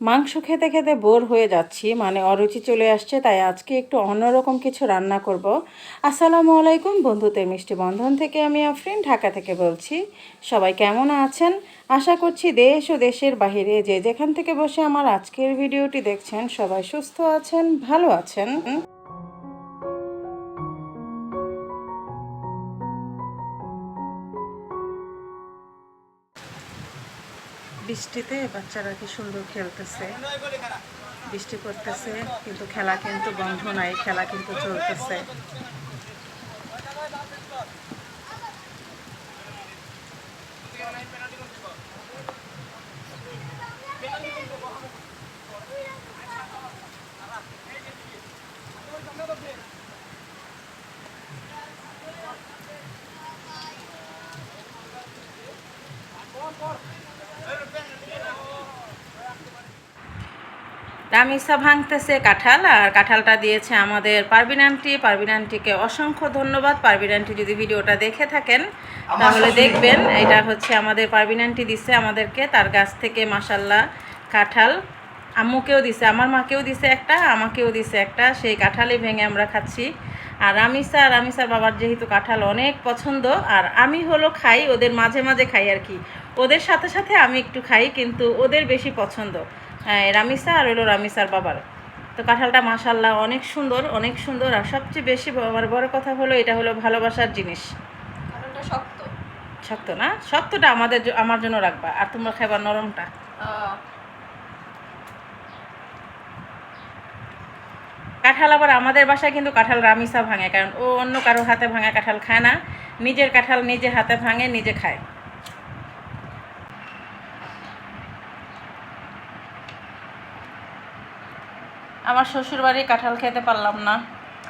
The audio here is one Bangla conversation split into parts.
মাংস খেতে খেতে বোর হয়ে যাচ্ছি মানে অরুচি চলে আসছে, তাই আজকে একটু অন্যরকম কিছু রান্না করব। আসসালামু আলাইকুম বন্ধুতে, মিষ্টি বন্ধন থেকে আমি আফরিন, ঢাকা থেকে বলছি। সবাই কেমন আছেন? আশা করছি দেশ ও দেশের বাহিরে যে যেখান থেকে বসে আমার আজকের ভিডিওটি দেখছেন, সবাই সুস্থ আছেন, ভালো আছেন। বৃষ্টিতে বাচ্চারা কি সুন্দর খেলতেছে। বৃষ্টি পড়তেছে, কিন্তু খেলা কিন্তু বন্ধ নাই, খেলা কিন্তু চলতেছে। রামিসা ভাঙতেছে কাঁঠাল আর কাঁঠালটা দিয়েছে আমাদের পারবিন আন্টি। পারবিন আন্টিকে অসংখ্য ধন্যবাদ। পারবিন আন্টি যদি ভিডিওটা দেখে থাকেন তাহলে দেখবেন এটা হচ্ছে আমাদের পারবিন আন্টি দিছে আমাদেরকে তার গাছ থেকে মাসাল্লাহ কাঁঠাল। আম্মুকেও দিছে আমার মাকেও দিছে একটা আমাকেও দিছে একটা সেই কাঁঠালই ভেঙে আমরা খাচ্ছি। আর রামিসা আর রামিসার বাবার যেহেতু কাঁঠাল অনেক পছন্দ আর আমি হলো খাই ওদের মাঝে মাঝে খাই আর কি। ওদের সাথে সাথে আমি একটু খাই কিন্তু ওদের বেশি পছন্দ। রামিসা আর হলো রামিসার বাবার। তো কাঁঠালটা মাসাল্লাহ অনেক সুন্দর অনেক সুন্দর। আর সবচেয়ে বেশি আমার বড় কথা হলো এটা হলো ভালোবাসার জিনিস। শক্ত। শক্ত না? শক্তটা আমাদের আমার জন্য রাখবা আর তোমরা খাইবা নরমটা। কাঁঠাল আবার আমাদের বাসায় কিন্তু কাঁঠাল রামিসা ভাঙে কারণ ও অন্য কারও হাতে ভাঙা কাঁঠাল খায় না। নিজের কাঁঠাল নিজে হাতে ভাঙে নিজে খায়। আমার শ্বশুরবাড়ি কাঁঠাল খেতে পারলাম না,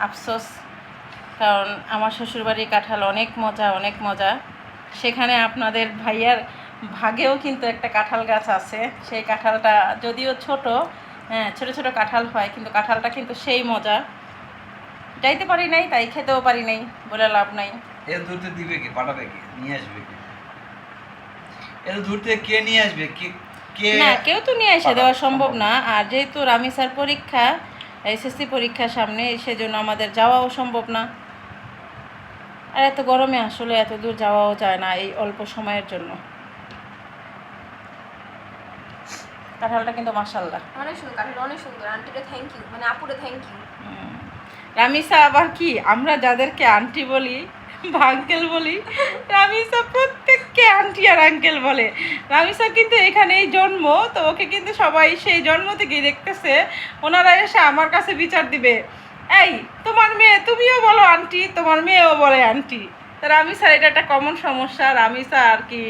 আফসোস। কারণ আমার শ্বশুরবাড়ির কাঁঠাল অনেক মজা অনেক মজা। সেখানে আপনাদের ভাইয়ার ভাগেও কিন্তু একটা কাঁঠাল গাছ আছে। সেই কাঁঠালটা যদিও ছোট হ্যাঁ ছোটো ছোটো কাঁঠাল হয়, কিন্তু কাঁঠালটা কিন্তু সেই মজা। যাইতে পারি নাই, তাই খেতেও পারি নাই, বলে লাভ নাই। এর দূর দিবে কি? পাঠাবে কে? নিয়ে আসবে কে? থেকে কে নিয়ে আসবে? কে না কেউ তো নিয়ে এসে দেওয়া সম্ভব না। আর যেহেতু রামিসার পরীক্ষা এসএসসি পরীক্ষা সামনে সেজন্য আমাদের যাওয়াও সম্ভব না। আর এত গরমে আসলে এত দূর যাওয়াও যায় না এই অল্প সময়ের জন্য। কাঁঠালটা কিন্তু মাসাল্লাহ অনেক সুন্দর কাঠের অনেক সুন্দর। আন্টিটা থ্যাংক ইউ মানে আপুরে থ্যাংক ইউ রামিসা আবার কি? আমরা যাদেরকে আন্টি বলি আঙ্কেল বলি, রামিসা প্রত্যেককে আন্টি আর আঙ্কেল বলে। রামিসা কিন্তু এখানেই জন্ম, তো ওকে কিন্তু সবাই সেই জন্ম থেকেই দেখতেছে। ওনারা এসে আমার কাছে বিচার দিবে। এই, তোমার মেয়ে, তুমিও বলো আন্টি তোমার মেয়েও বলে আন্টি তো রামিসার এটা একটা কমন সমস্যা। রামিসা আর কি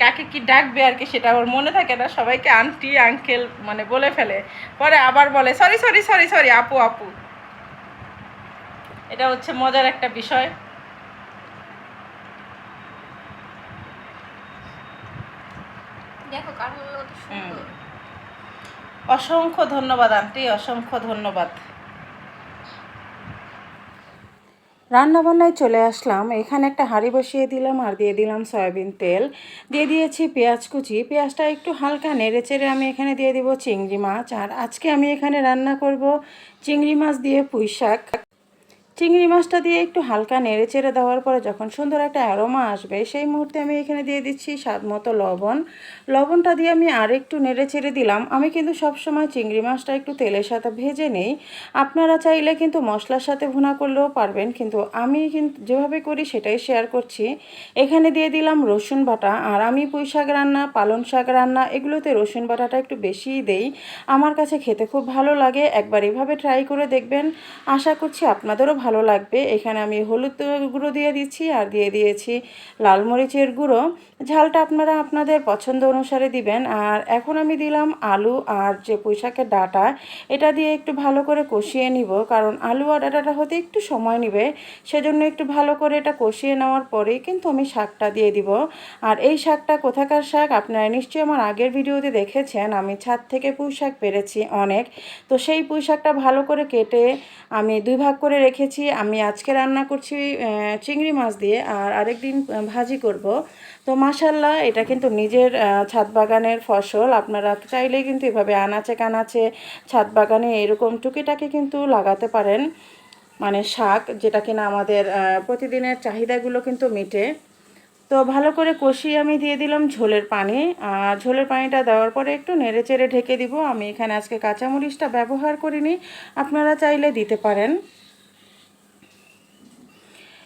কাকে কি ডাকবে আর কি, সেটা ওর মনে থাকে না। সবাইকে আন্টি আঙ্কেল মানে বলে ফেলে। পরে আবার বলে সরি সরি সরি সরি আপু আপু। এটা হচ্ছে মজার একটা বিষয়। দেখো কত সুন্দর। অসংখ্য ধন্যবাদ আন্টি অসংখ্য ধন্যবাদ। রান্না বান্নায় চলে আসলাম এখানে একটা হাঁড়ি বসিয়ে দিলাম আর দিয়ে দিলাম সয়াবিন তেল। দিয়ে দিয়েছি পেঁয়াজ কুচি পেঁয়াজটা একটু হালকা নেড়ে চেড়ে আমি এখানে দিয়ে দিব চিংড়ি মাছ। আর আজকে আমি এখানে রান্না করব চিংড়ি মাছ দিয়ে পুঁই শাক চিংড়ি মাছটা দিয়ে একটু হালকা নেড়ে চেড়ে দেওয়ার পরে যখন সুন্দর একটা অ্যারোমা আসবে, সেই মুহূর্তে আমি এখানে দিয়ে দিচ্ছি স্বাদ মতো লবণ। লবণটা দিয়ে আমি আর একটু নেড়ে চেড়ে দিলাম। আমি কিন্তু সবসময় চিংড়ি মাছটা একটু তেলের সাথে ভেজে নেই। আপনারা চাইলে কিন্তু মশলার সাথে ভুনা করলেও পারবেন, কিন্তু আমি কিন্তু যেভাবে করি সেটাই শেয়ার করছি। এখানে দিয়ে দিলাম রসুন বাটা। আর আমি পুঁই শাক রান্না, পালং শাক রান্না, এগুলোতে রসুন বাটাটা একটু বেশিই দেই। আমার কাছে খেতে খুব ভালো লাগে। একবার এভাবে ট্রাই করে দেখবেন। আশা করছি আপনাদেরও ভালো লাগবে। এখানে আমি হলুদ গুঁড়ো দিয়ে দিচ্ছি আর দিয়ে দিয়েছি লাল মরিচের গুঁড়ো। ঝালটা আপনারা আপনাদের পছন্দ অনুসারে দিবেন। আর এখন আমি দিলাম আলু আর যে পুঁইশাকের ডাটা, এটা দিয়ে একটু ভালো করে কষিয়ে নিব। কারণ আলু আর ডাটাটা হতে একটু সময় নেবে। সেজন্য একটু ভালো করে এটা কষিয়ে নেওয়ার পরেই কিন্তু আমি শাকটা দিয়ে দিব। আর এই শাকটা কোথাকার শাক আপনারা নিশ্চয়ই আমার আগের ভিডিওতে দেখেছেন। আমি ছাদ থেকে পুঁই শাক পেরেছি অনেক। তো সেই পুঁই শাকটা ভালো করে কেটে আমি দুই ভাগ করে রেখেছি। আমি আজকে রান্না করছি চিংড়ি মাছ দিয়ে আর আরেকদিন ভাজি করব। তো মাসাল্লাহ এটা কিন্তু নিজের ছাদ বাগানের ফসল। আপনারা চাইলেই কিন্তু এভাবে আনাচে কানাচে ছাদ বাগানে এরকম টুকিটাকি কিন্তু লাগাতে পারেন। মানে শাক, যেটা কিনা আমাদের প্রতিদিনের চাহিদাগুলো কিন্তু মেটে। তো ভালো করে কষিয়ে আমি দিয়ে দিলাম ঝোলের পানি। আর ঝোলের পানিটা দেওয়ার পরে একটু নেড়ে চেড়ে ঢেকে দিব। আমি এখানে আজকে কাঁচামরিচটা ব্যবহার করিনি, আপনারা চাইলে দিতে পারেন।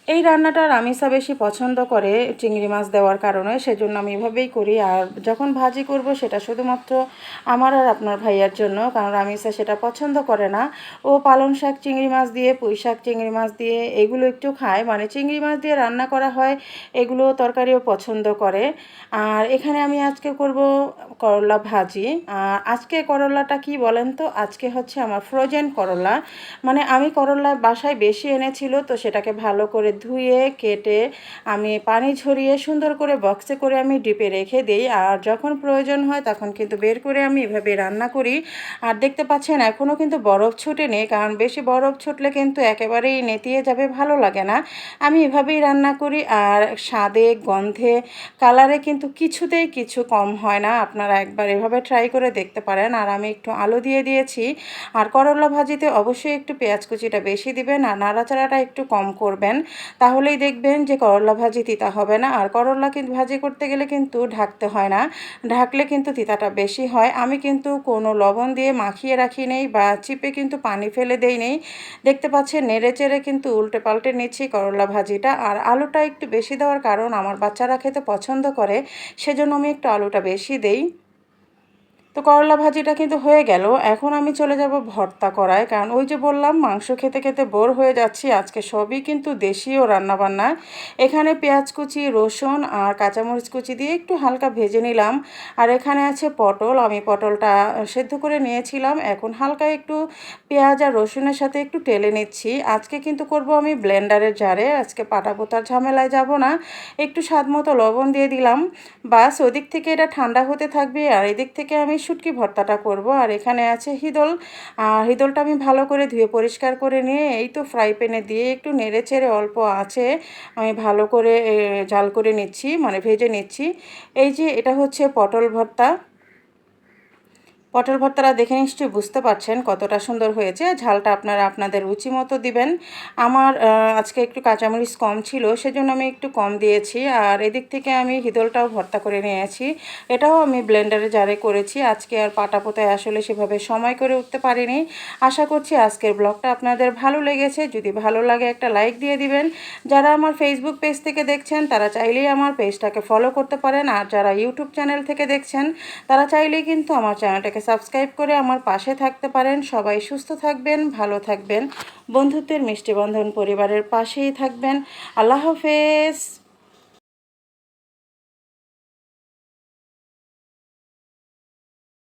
এই রান্নাটা রামিসা বেশি পছন্দ করে চিংড়ি মাছ দেওয়ার কারণে, সেজন্য আমি এভাবেই করি। আর যখন ভাজি করব, সেটা শুধুমাত্র আমার আর আপনার ভাইয়ার জন্য, কারণ রামিসা সেটা পছন্দ করে না। ও পালং শাক চিংড়ি মাছ দিয়ে, পুঁই শাক চিংড়ি মাছ দিয়ে, এগুলো একটু খায়। মানে চিংড়ি মাছ দিয়ে রান্না করা হয়, এগুলো তরকারিও পছন্দ করে। আর এখানে আমি আজকে করব করলা ভাজি। আর আজকে করলাটা কি বলেন তো? আজকে হচ্ছে আমার ফ্রোজেন করলা। মানে আমি করলা বাসায় বেশি এনেছিল, তো সেটাকে ভালো করে ধুয়ে, কেটে আমি পানি ঝরিয়ে সুন্দর করে বক্সে করে আমি ডিপে রেখে দিই। আর যখন প্রয়োজন হয় তখন কিন্তু বের করে আমি এভাবে রান্না করি। আর দেখতে পাচ্ছেন এখনও কিন্তু বরফ ছুটে নেই, কারণ বেশি বরফ ছুটলে কিন্তু একেবারেই নেতিয়ে যাবে, ভালো লাগে না। আমি এভাবেই রান্না করি, আর স্বাদে, গন্ধে, কালারে কিন্তু কিছুতেই কিছু কম হয় না। আপনারা একবার এভাবে ট্রাই করে দেখতে পারেন। আর আমি একটু আলু দিয়ে দিয়েছি। আর করলা ভাজিতে অবশ্যই একটু পেঁয়াজ কুচিটা বেশি দিবেন, আর নাড়াচাড়াটা একটু কম করবেন। তাহলেই দেখবেন যে করলা ভাজি তিতা হবে না। আর করলা কিন্তু ভাজি করতে গেলে কিন্তু ঢাকতে হয় না। ঢাকলে কিন্তু তিতাটা বেশি হয়। আমি কিন্তু কোনো লবণ দিয়ে মাখিয়ে রাখি নেই বা চিপে কিন্তু পানি ফেলে দেই নেই। দেখতে পাচ্ছেন নেড়ে চেড়ে কিন্তু উল্টে পাল্টে নিচ্ছি করলা ভাজিটা। আর আলুটা একটু বেশি দেওয়ার কারণ আমার বাচ্চারা খেতে পছন্দ করে, সেজন্য আমি একটু আলুটা বেশি দেই। তো করলা ভাজিটা কিন্তু হয়ে গেল। এখন আমি চলে যাব ভর্তা করায়। কারণ ওই যে বললাম, মাংস খেতে খেতে বোর হয়ে যাচ্ছি। আজকে সবই কিন্তু দেশীয় রান্নাবান্না এখানে পেঁয়াজ কুচি, রসুন আর কাঁচামরিচ কুচি দিয়ে একটু হালকা ভেজে নিলাম। আর এখানে আছে পটল। আমি পটলটা সেদ্ধ করে নিয়েছিলাম। এখন হালকা একটু পেঁয়াজ আর রসুনের সাথে একটু টেলে নিচ্ছি। আজকে কিন্তু করব আমি ব্লেন্ডারের জারে। আজকে পাটা পোতার ঝামেলায় যাব না। একটু স্বাদ মতো লবণ দিয়ে দিলাম। বাস, ওদিক থেকে এটা ঠান্ডা হতে থাকবে। আর এদিক থেকে আমি শুটকি ভর্তাটা করব। আর এখানে আছে হিদল। হিদলটা আমি ভালো করে ধুয়ে পরিষ্কার করে নিয়ে এই তো ফ্রাই প্যানে দিয়ে একটু নেড়ে চেড়ে অল্প আছে, আমি ভালো করে জাল করে নিচ্ছি মানে ভেজে নিচ্ছি। এই যে এটা হচ্ছে পটল ভর্তা। পটল ভর্তাটা দেখে নিশ্চয়ই বুঝতে পারছেন কতটা সুন্দর হয়েছে। ঝালটা আপনারা আপনাদের রুচি মতো দিবেন। আমার আজকে একটু কাঁচামরিচ কম ছিল, সেজন্য আমি একটু কম দিয়েছি। আর এদিক থেকে আমি হিদলটাও ভর্তা করে নিয়েছি। এটাও আমি ব্লেন্ডারে জারে করেছি। আজকে আর পাটা পোতায় আসলে সেভাবে সময় করে উঠতে পারিনি। আশা করছি আজকের ব্লগটা আপনাদের ভালো লেগেছে। যদি ভালো লাগে একটা লাইক দিয়ে দিবেন। যারা আমার ফেসবুক পেজ থেকে দেখছেন, তারা চাইলেই আমার পেজটাকে ফলো করতে পারেন। আর যারা ইউটিউব চ্যানেল থেকে দেখছেন, তারা চাইলেই কিন্তু আমার চ্যানেলটাকে সাবস্ক্রাইব করে আমার পাশে থাকতে পারেন। সবাই সুস্থ থাকবেন, ভালো থাকবেন। বন্ধুত্বের মিষ্টি বন্ধন পরিবারের পাশেই থাকবেন। আল্লাহ হাফেজ।